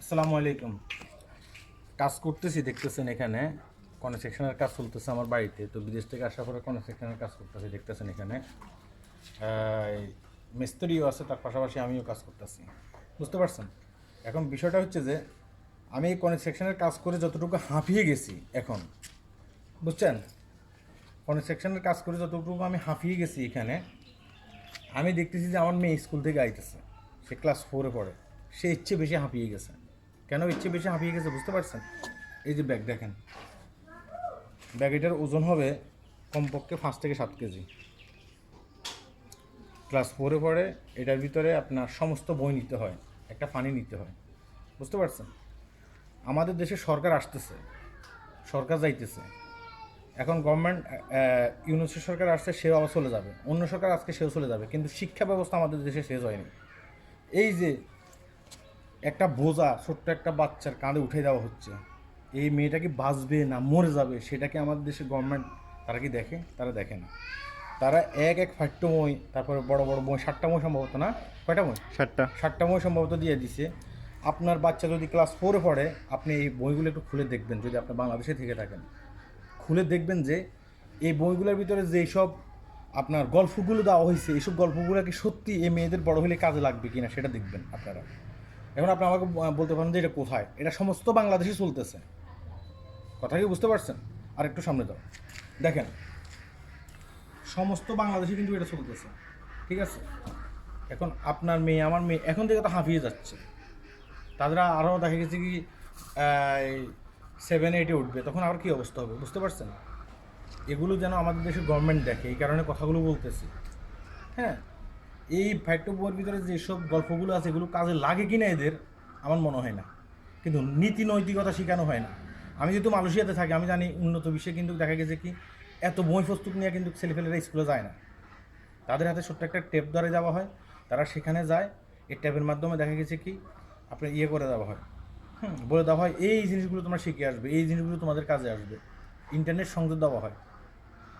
আসসালামু আলাইকুম। কাজ করতেছি, দেখতেছেন এখানে। কনস্ট্রাকশনের কাজ চলতেছে আমার বাড়িতে। তো বিদেশ থেকে আসার পরে কনস্ট্রাকশনের কাজ করতেছি, দেখতেছেন এখানে। মিস্ত্রিও আছে, তার পাশাপাশি আমিও কাজ করতেছি। বুঝতে পারছেন? এখন বিষয়টা হচ্ছে যে, আমি এই কনস্ট্রাকশনের কাজ করে যতটুকু হাঁপিয়ে গেছি এখন, বুঝছেন? কনস্ট্রাকশনের কাজ করে যতটুকু আমি হাঁপিয়ে গেছি এখানে, আমি দেখতেছি যে আমার মেয়ে স্কুল থেকে আইতেছে। সে ক্লাস ফোরে পড়ে। সে ইচ্ছে বেশি হাঁপিয়ে গেছে। কেন ইচ্ছে বেশি হাঁপিয়ে গেছে বুঝতে পারছেন? এই যে ব্যাগ দেখেন। ব্যাগ এটার ওজন হবে কমপক্ষে পাঁচ থেকে সাত কেজি। ক্লাস ফোরে পরে এটার ভিতরে আপনার সমস্ত বই নিতে হয়, একটা পানি নিতে হয়। বুঝতে পারছেন? আমাদের দেশে সরকার আসতেছে, সরকার যাইতেছে। এখন গভর্নমেন্ট ইউনিসেফ সরকার আসছে, সেও আবার চলে যাবে। অন্য সরকার আজকে সেও চলে যাবে, কিন্তু শিক্ষা ব্যবস্থা আমাদের দেশে শেষ হয়নি। এই যে একটা বোঝা ছোট্ট একটা বাচ্চার কাঁধে উঠে দেওয়া হচ্ছে। এই মেয়েটা কি বাঁচবে না মরে যাবে সেটা কি আমাদের দেশের গভর্নমেন্ট তারা কি দেখে? তারা দেখে না। তারা এক এক ফাট্ট মই তারপরে বড় বড় মই ষাটটা মই সম্ভবত না? কয়টা মই? ষাটটা ষাটটা মই সম্ভবত দিয়ে দিছে। আপনার বাচ্চা যদি ক্লাস ফোরে পড়ে আপনি এই বইগুলো একটু খুলে দেখবেন যদি আপনি বাংলাদেশে থেকে থাকেন। খুলে দেখবেন যে এই বইগুলোর ভিতরে যেই সব আপনার গল্পগুলো দেওয়া হয়েছে এইসব গল্পগুলো কি সত্যি এই মেয়েদের বড় হলে কাজে লাগবে কিনা সেটা দেখবেন আপনারা। এখন আপনি আমাকে বলতে পারেন যে এটা কোথায়? এটা সমস্ত বাংলাদেশে চলতেছে। কথা কি বুঝতে পারছেন? আর একটু সামনে যাও দেখেন, সমস্ত বাংলাদেশে কিন্তু এটা চলতেছে। ঠিক আছে? এখন আপনার মেয়ে, আমার মেয়ে, এখন থেকে তো হাঁপিয়ে যাচ্ছে। তাদের আরও দেখা গেছে কি সেভেন এইটে উঠবে। তখন আর কি অবস্থা হবে? বুঝতে পারছেন? এগুলো যেন আমাদের দেশের গভর্নমেন্ট দেখে, এই কারণে কথাগুলো বলতেছি। হ্যাঁ? এই ফ্যাক্ট বইয়ের ভিতরে যেসব গল্পগুলো আছে, এগুলো কাজে লাগে কিনা এদের, আমার মনে হয় না। কিন্তু নীতি নৈতিকতা শেখানো হয় না। আমি যেহেতু মালয়েশিয়াতে থাকি, আমি জানি উন্নত বিশ্বে কিন্তু দেখা গেছে কি, এত বই প্রস্তুত নিয়ে কিন্তু ছেলেপেলেরা স্কুলে যায় না। তাদের হাতে ছোট্ট একটা টেপ ধরে যাওয়া হয়, তারা সেখানে যায়, এই ট্যাপের মাধ্যমে দেখা গেছে কি, আপনার ইয়ে করে দেওয়া হয়। বলে দেওয়া হয়, এই জিনিসগুলো তোমরা শিখে আসবে, এই জিনিসগুলো তোমাদের কাজে আসবে। ইন্টারনেট সংযোগ দেওয়া হয়।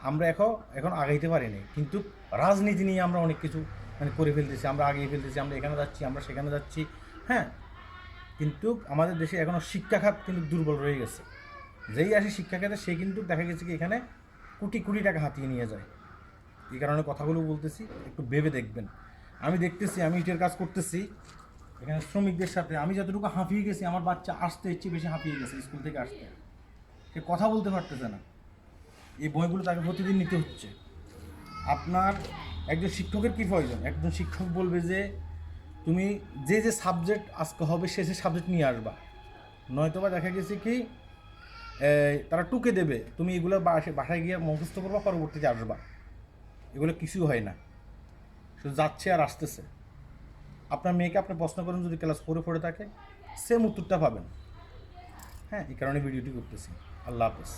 আমরা এখন এখন আগাইতে পারিনি, কিন্তু রাজনীতি নিয়ে আমরা অনেক কিছু মানে করে ফেলতেছি, আমরা আগিয়ে ফেলতেছি, আমরা এখানে যাচ্ছি, আমরা সেখানে যাচ্ছি হ্যাঁ? কিন্তু আমাদের দেশে এখনও শিক্ষা খাত কিন্তু দুর্বল রয়ে গেছে। যেই আসে শিক্ষা খাতে সে কিন্তু দেখা গেছে কি এখানে কোটি কোটি টাকা হাতিয়ে নিয়ে যায়। এই কারণে কথাগুলো বলতেছি, একটু ভেবে দেখবেন। আমি দেখতেছি, আমি ইটের কাজ করতেছি, এখানে শ্রমিকদের সাথে, আমি যতটুকু হাঁপিয়ে গেছি, আমার বাচ্চা আসতে ইচ্ছে বেশি হাঁপিয়ে গেছে স্কুল থেকে আসতে। সে কথা বলতে পারতেছে না। এই বইগুলো তাকে প্রতিদিন নিতে হচ্ছে। আপনার একজন শিক্ষকের কী প্রয়োজন? একজন শিক্ষক বলবে যে, তুমি যে যে সাবজেক্ট আজকে হবে, সে সে সাবজেক্ট নিয়ে আসবা। নয়তোবা দেখা গেছে কি তারা টুকে দেবে, তুমি এগুলো বাসায় গিয়ে মুখস্থ করবা, পরবর্তীতে আসবা। এগুলো কিছু হয় না। শুধু যাচ্ছে আর আসতেছে। আপনার মেয়েকে আপনি প্রশ্ন করেন, যদি ক্লাস ফোরে ফোরে থাকে সেম উত্তরটা পাবেন। হ্যাঁ এই কারণে ভিডিওটি করতেছি। আল্লাহ হাফেজ।